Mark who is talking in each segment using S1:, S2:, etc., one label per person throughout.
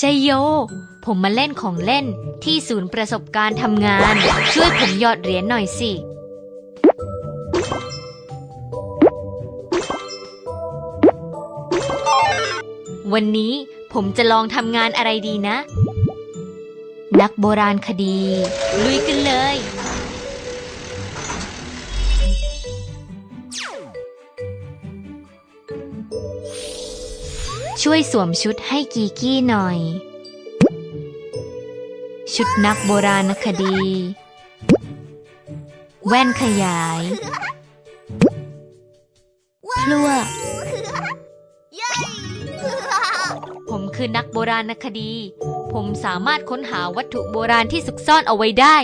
S1: ชัยโย ผมมาเล่นของเล่นที่ศูนย์ประสบการณ์ทำงาน ช่วยผมหยอดเหรียญหน่อยสิ วันนี้ผมจะลองทำงานอะไรดีนะ นักโบราณคดี ลุยกันเลย ช่วยสวมชุดให้กีกี้หน่อย ชุดนักโบราณคดี แว่นขยาย พลัว ผมคือนักโบราณคดี ผมสามารถค้นหาวัตถุโบราณที่ซุกซ่อนเอาไว้ได้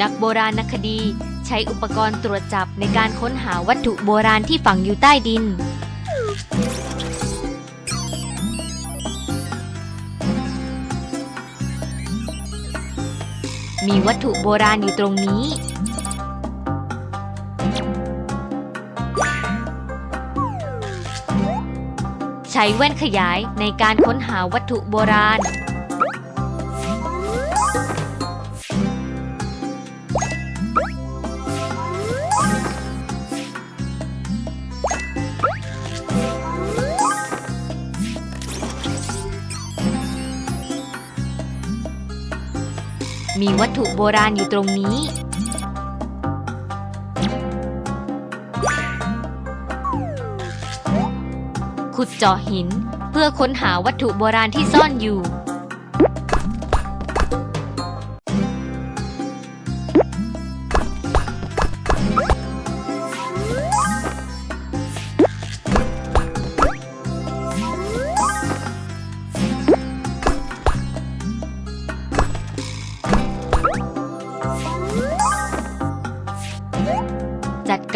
S1: นักโบราณคดีใช้อุปกรณ์ตรวจจับในการค้นหาวัตถุโบราณที่ฝังอยู่ใต้ดิน มีวัตถุโบราณอยู่ตรงนี้ ใช้แว่นขยายในการค้นหาวัตถุโบราณ มีวัตถุโบราณอยู่ตรงนี้ ขุดเจาะหินเพื่อค้นหาวัตถุโบราณที่ซ่อนอยู่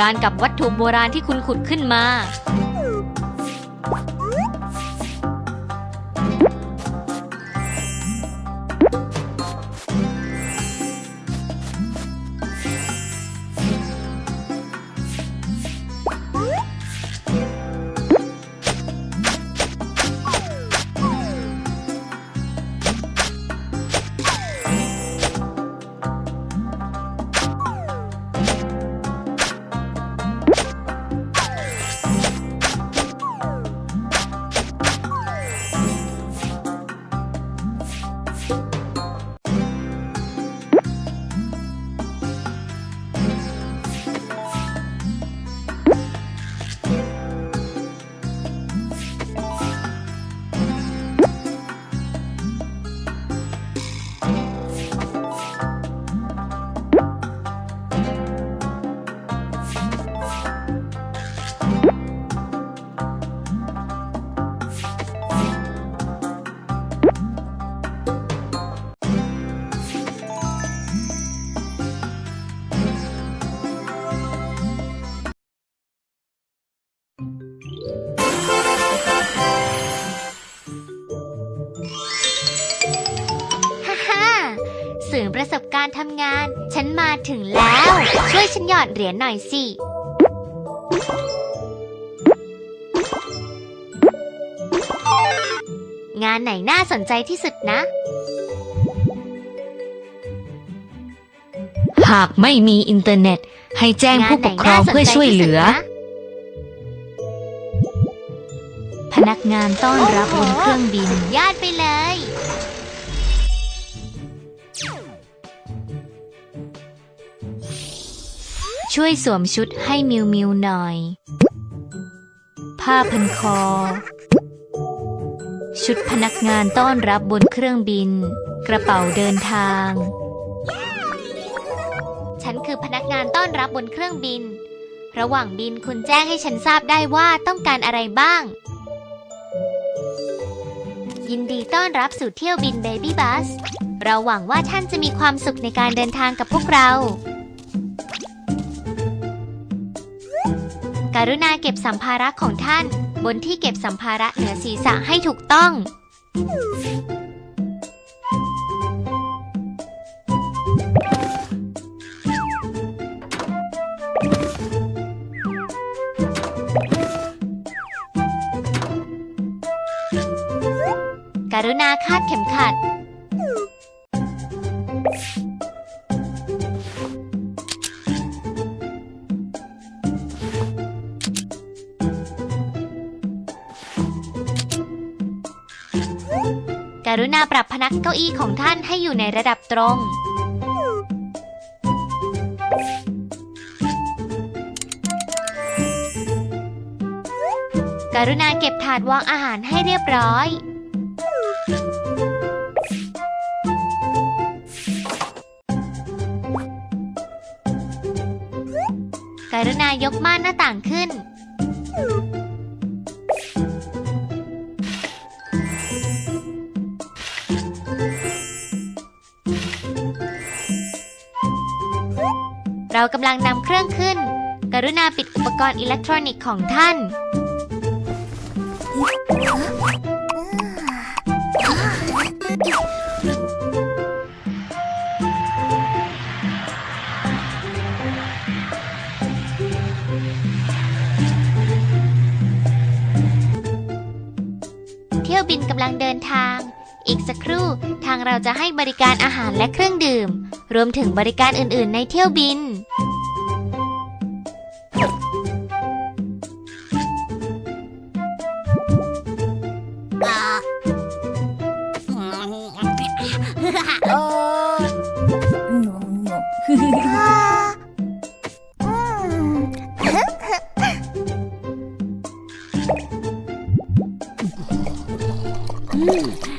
S1: การกับวัตถุโบราณที่คุณขุดขึ้นมาฮ่า ศูนย์ประสบการณ์ทำงาน ฉันมาถึงแล้ว ช่วยฉันหยอดเหรียญหน่อยสิ งานไหนน่าสนใจที่สุดนะ หากไม่มีอินเทอร์เน็ต ให้แจ้งผู้ปกครองเพื่อช่วยเหลือ พนักงานต้อนรับบนเครื่องบิน ยอดไปเลย ช่วยสวมชุดให้มิวมิวหน่อย ผ้าพันคอ ชุดพนักงานต้อนรับบนเครื่องบิน กระเป๋าเดินทาง ฉันคือพนักงานต้อนรับบนเครื่องบิน ระหว่างบินคุณแจ้งให้ฉันทราบได้ว่าต้องการอะไรบ้าง ยินดีต้อนรับสู่เที่ยวบิน Baby Bus เราหวังว่าท่านจะมีความสุขในการเดินทางกับพวกเรา กรุณาเก็บสัมภาระของท่าน บนที่เก็บสัมภาระเหนือศีรษะให้ถูกต้อง
S2: กรุณาคาดเข็มขัด รุณาปรับพนักเก้าอี้ของท่านให้อยู่ในระดับตรงการุณาเก็บถาดวางอาหารให้เรียบร้อยการุณายกม่านหน้าต่างขึ้น เรากำลังนำเครื่องขึ้น กรุณาปิดอุปกรณ์อิเล็กทรอนิกส์ของท่าน เที่ยวบินกำลังเดินทาง อีกสักครู่ทางเราจะให้บริการอาหารและเครื่องดื่ม รวมถึงบริการอื่น ๆ ในเที่ยวบิน
S3: โ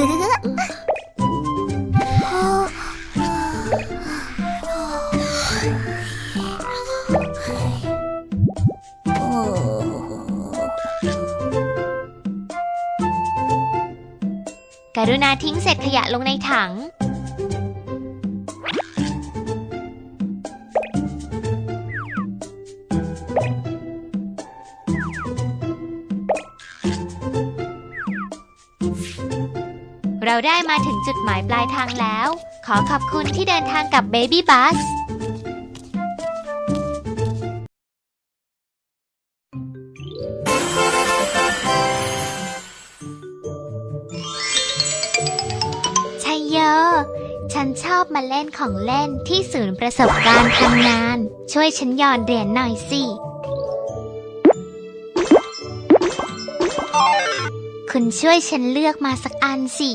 S3: ก
S2: รุณาทิ้งเศษขยะลงในถัง เราได้มาถึงจุดหมายปลายทางแล้ว ขอขอบคุณที่เดินทางกับ Baby Bus ชัยโย ฉันชอบมาเล่นของเล่นที่ศูนย์ประสบการณ์ทำงาน ช่วยฉันหยอนเหรียญหน่อยสิ คุณช่วยฉันเลือกมาสักอันสิ